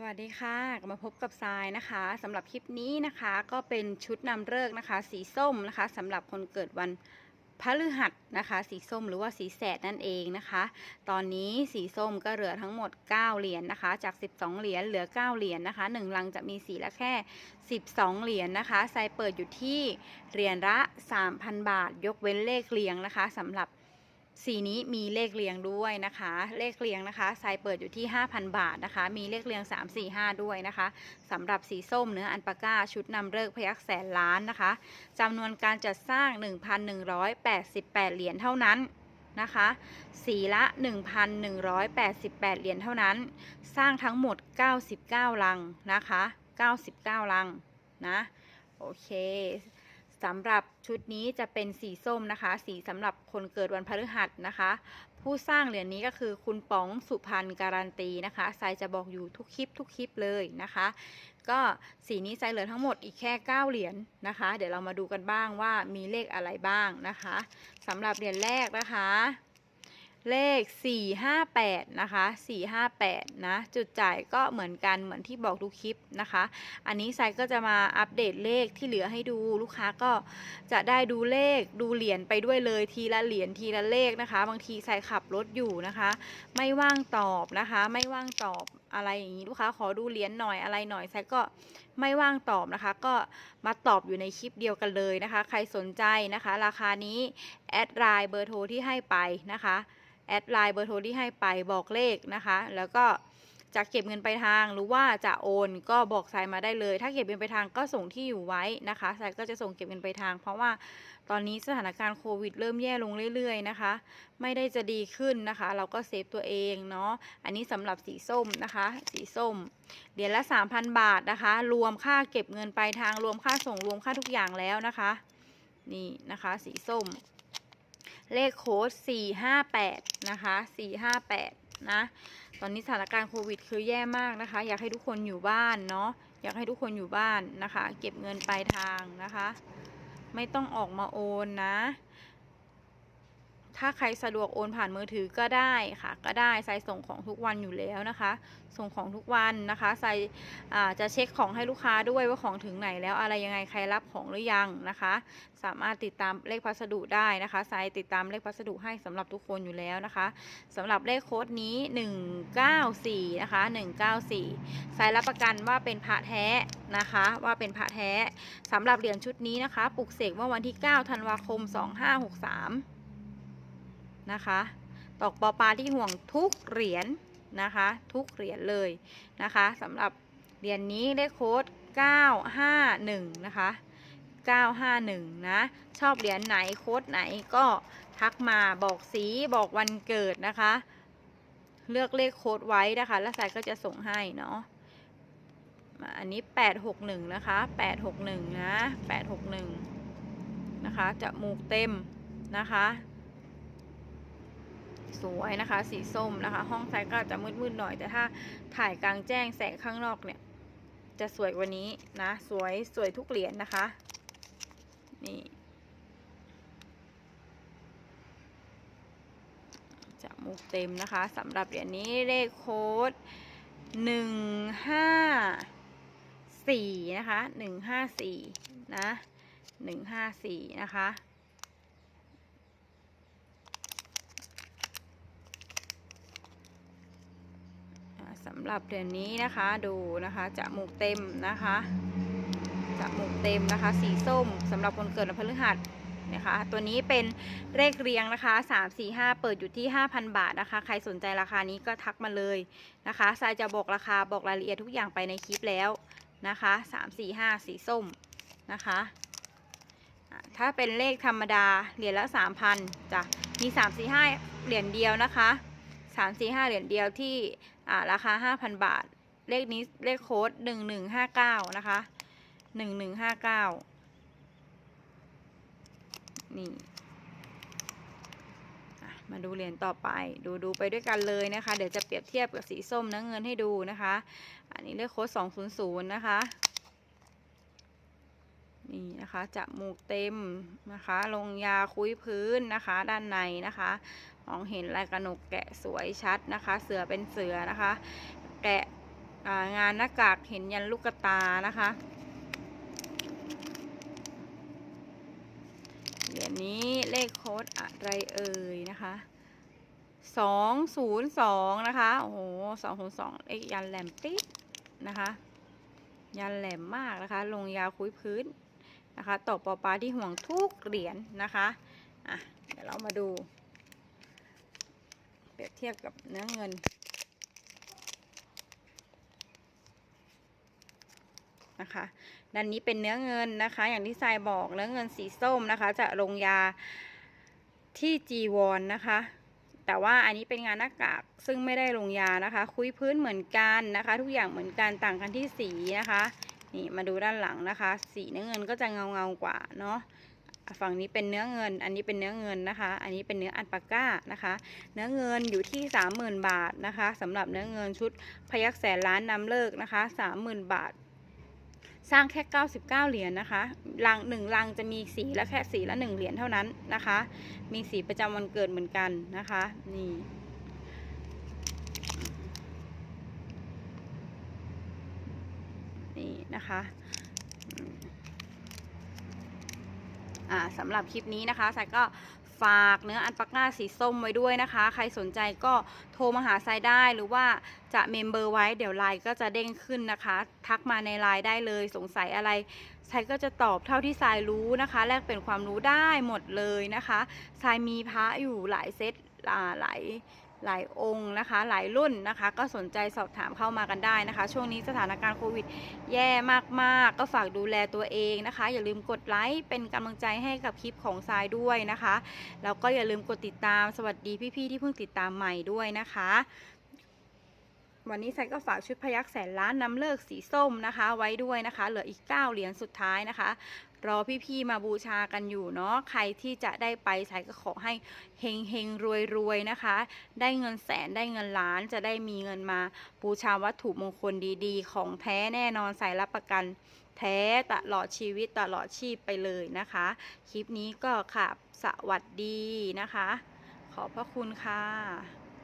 สวัสดีค่ะกลับมาพบกับทรายนะคะสำหรับคลิปนี้นะคะก็เป็นชุดนำเลิกนะคะ สีส้มนะคะสำหรับคนเกิดวันพฤหัสนะคะ สีส้มหรือว่าสีแสดนั่นเองนะคะ ตอนนี้สีส้มก็เหลือทั้งหมด 9 เหรียญนนะคะ จาก 12 เหรียญเหลือ 9 เหรียญนนะคะ1ลังจะมีสีละแค่ 12 เหรียญนนะคะทรายเปิดอยู่ที่เหรียญละ 3,000 บาท ยกเว้นเลขเรียงนะคะสำหรับ สีนี้มีเลขเรียงด้วยนะคะ เลขเรียงนะคะทรายเปิดอยู่ที่ 5,000 บาทนะคะ มีเลขเรียง 3 4 5 ด้วยนะคะสำหรับสีส้มเนื้ออันปาก้าชุดนำเลิกพยักแสนล้านนะคะจำนวนการจัดสร้าง 1,188 เหรียญเท่านั้นนะคะสีละ 1,188 เหรียญเท่านั้น สร้างทั้งหมด 99 ลังนะคะ 99 ลังนะ โอเค สำหรับชุดนี้จะเป็นสีส้มนะคะ สีสำหรับคนเกิดวันพฤหัสนะคะ ผู้สร้างเหรียญนี้ก็คือคุณป๋องสุพรรณการันตีนะคะไซจะบอกอยู่ทุกคลิปทุกคลิปเลยนะคะ ก็สีนี้ไซเหลือทั้งหมดอีกแค่ 9 เหรียญนะคะ เดี๋ยวเรามาดูกันบ้างว่ามีเลขอะไรบ้างนะคะสำหรับเหรียญแรกนะคะ เลข 458 นะคะ 458 นะ จุดจ่ายก็เหมือนกันเหมือนที่บอกทุกคลิปนะคะ อันนี้ไซก็จะมาอัปเดตเลขที่เหลือให้ดูลูกค้าก็จะได้ดูเลขดูเหรียญไปด้วยเลยทีละเหรียญทีละเลขนะคะ บางทีไซขับรถอยู่นะคะ ไม่ว่างตอบนะคะ ไม่ว่างตอบอะไรอย่างนี้ลูกค้าขอดูเหรียญหน่อยอะไรหน่อยไซก็ไม่ว่างตอบนะคะ ก็มาตอบอยู่ในคลิปเดียวกันเลยนะคะ ใครสนใจนะคะ ราคานี้แอดไลน์เบอร์โทรที่ให้ไปนะคะ แอดไลน์เบอร์โทรที่ให้ไปบอกเลขนะคะ แล้วก็จะเก็บเงินไปทางหรือว่าจะโอนก็บอกสายมาได้เลย ถ้าเก็บเงินไปทางก็ส่งที่อยู่ไว้นะคะสายก็จะส่งเก็บเงินไปทาง เพราะว่าตอนนี้สถานการณ์โควิดเริ่มแย่ลงเรื่อยๆนะคะ ไม่ได้จะดีขึ้นนะคะ เราก็เซฟตัวเองเนาะอันนี้สำหรับสีส้มนะคะ สีส้มเหรียญละ 3,000 บาทนะคะ รวมค่าเก็บเงินไปทางรวมค่าส่งรวมค่าทุกอย่างแล้วนะคะ นี่นะคะ สีส้ม เลขโค้ด 458 นะคะ 458 นะ ตอนนี้สถานการณ์โควิดคือแย่มากนะคะ อยากให้ทุกคนอยู่บ้านเนาะ อยากให้ทุกคนอยู่บ้านนะคะ เก็บเงินปลายทางนะคะ ไม่ต้องออกมาโอนนะ ถ้าใครสะดวกโอนผ่านมือถือก็ได้ค่ะ ก็ได้ใส่ส่งของทุกวันอยู่แล้วนะคะ ส่งของทุกวันนะคะใส่อ่าจะเช็คของให้ลูกค้าด้วยว่าของถึงไหนแล้วอะไรยังไงใครรับของหรือยังนะคะ สามารถติดตามเลขพัสดุได้นะคะไซติดตามเลขพัสดุให้สำหรับทุกคนอยู่แล้วนะคะสำหรับเลขโค้ดนี้ 194นะคะ194ไซรับประกันว่าเป็นพระแท้นะคะว่าเป็นพระแท้สำหรับเหรียญชุดนี้นะคะปลุกเสกเมื่อวันที่ 9 ธันวาคม 2563 นะคะ ตอกปอปลาที่ห่วงทุกเหรียญนะคะ ทุกเหรียญเลยนะคะสำหรับเหรียญนนี้เลขโค้ด 951 นะคะ 951 นะ ชอบเหรียญไหนโค้ดไหนก็ทักมาบอกสีบอกวันเกิดนะคะ เลือกเลขโค้ดไว้นะคะ แล้วสายก็จะส่งให้เนาะอันนี้ 861 นะคะ 861 นะ 861 นะคะ จะมูกเต็มนะคะ สวยนะคะ สีส้มนะคะ ห้องไซก็จะมืดๆหน่อย แต่ถ้าถ่ายกลางแจ้งแสงข้างนอกเนี่ย จะสวยกว่านี้นะ สวยสวยทุกเหรียญนะคะ นี่จะมูกเต็มนะคะสำหรับเหรียญนี้เลขโค้ดหนึ่งห้าสี่นะคะหนึ่งห้าสี่นะหนึ่งห้าสี่นะคะ สำหรับเหรียญนี้นะคะดูนะคะจะหมูกเต็มนะคะจะหมูกเต็มนะคะ สีส้มสำหรับคนเกิดวันพฤหัสนะคะ ตัวนี้เป็นเลขเรียงนะคะ3 4 5 เปิดอยู่ที่ 5,000 บาทนะคะ ใครสนใจราคานี้ก็ทักมาเลยนะคะทรายจะบอกราคาบอกรายละเอียดทุกอย่างไปในคลิปแล้วนะคะ3 4 5 สีส้มนะคะถ้าเป็นเลขธรรมดาเหรียญละ 3,000จ้ะมี3 4 5เหรียญเดียวนะคะ 3 4 5 เหรียญเดียวที่อ่าราคา 5,000 บาท เลขนี้เลขโค้ด 1159 นะคะ 1159 นี่อ่มาดูเหรียญต่อไปดูดูไปด้วยกันเลยนะคะ เดี๋ยวจะเปรียบเทียบกับสีส้มน้ำเงินให้ดูนะคะ อันนี้เลขโค้ด 200 นะคะนี่นะคะจะหมูกเต็มนะคะ ลงยาคุยพื้นนะคะ ด้านในนะคะ มองเห็นลายกระหนกแกะสวยชัดนะคะ เสือเป็นเสือนะคะ แกะางานหน้ากากเห็นยันลูกกตานะคะเหรียญนี้เลขโค้ดอะไรเอ่ยนะคะสองศูนย์สองนะคะ โอ้โหสองศูนย์สองเลขยันแหลมปิ๊ดนะคะ ยันแหลมมากนะคะ ลงยาวคุยพื้นนะคะตบปอปลาที่ห่วงทุกเหรียญนะคะ อะ เดี๋ยวเรามาดู ปรียบเทียบกับเนื้อเงินนะคะด้านนี้เป็นเนื้อเงินนะคะ อย่างที่ทรายบอกเนื้อเงินสีส้มนะคะ จะลงยาที่จีวรนนะคะ แต่ว่าอันนี้เป็นงานหน้ากากซึ่งไม่ได้ลงยานะคะ คุยพื้นเหมือนกันนะคะ ทุกอย่างเหมือนกันต่างกันที่สีนะคะ นี่มาดูด้านหลังนะคะ สีเนื้อเงินก็จะเงาเงากว่าเนาะ ฝั่งนี้เป็นเนื้อเงิน อันนี้เป็นเนื้อเงินนะคะ อันนี้เป็นเนื้ออันปาก้านะคะ เนื้อเงินอยู่ที่ 30,000 บาทนะคะสำหรับเนื้อเงินชุดพยักแสนล้านนำเลิกนะคะ 30,000 บาท สร้างแค่ 99 เหรียญนะคะลังหนึ่งลังจะมีสีและแค่สีละหนึ่งเหรียญเท่านั้นนะคะ มีสีประจำวันเกิดเหมือนกันนะคะ นี่นี่นะคะ อ่าสำหรับคลิปนี้นะคะสายก็ฝากเนื้ออันปักหน้าสีส้มไว้ด้วยนะคะ ใครสนใจก็โทรมาหาสายได้หรือว่าจะเมมเบอร์ไว้เดี๋ยวไลน์ก็จะเด้งขึ้นนะคะ ทักมาในไลน์ได้เลยสงสัยอะไรสายก็จะตอบเท่าที่สายรู้นะคะ แลกเปลี่ยนความรู้ได้หมดเลยนะคะสายมีพระอยู่หลายเซตหลาย หลายองค์นะคะ หลายรุ่นนะคะ ก็สนใจสอบถามเข้ามากันได้นะคะ ช่วงนี้สถานการณ์โควิดแย่มาก ๆ ก็ฝากดูแลตัวเองนะคะ อย่าลืมกดไลค์เป็นกำลังใจให้กับคลิปของทรายด้วยนะคะ แล้วก็อย่าลืมกดติดตามสวัสดีพี่ ๆ ที่เพิ่งติดตามใหม่ด้วยนะคะ วันนี้ทรายก็ฝากชุดพยักแสนล้านนำเลิกสีส้มนะคะ ไว้ด้วยนะคะ เหลืออีก 9 เหรียญสุดท้ายนะคะ รอพี่ๆมาบูชากันอยู่เนาะใครที่จะได้ไปสายก็ขอให้เฮงเฮงรวยรวยนะคะ ได้เงินแสนได้เงินล้านจะได้มีเงินมาบูชาวัตถุมงคลดีๆ ของแท้แน่นอนสายรับประกันแท้ตลอดชีวิตตลอดชีพไปเลยนะคะ คลิปนี้ก็ค่ะสวัสดีนะคะ ขอบพระคุณค่ะ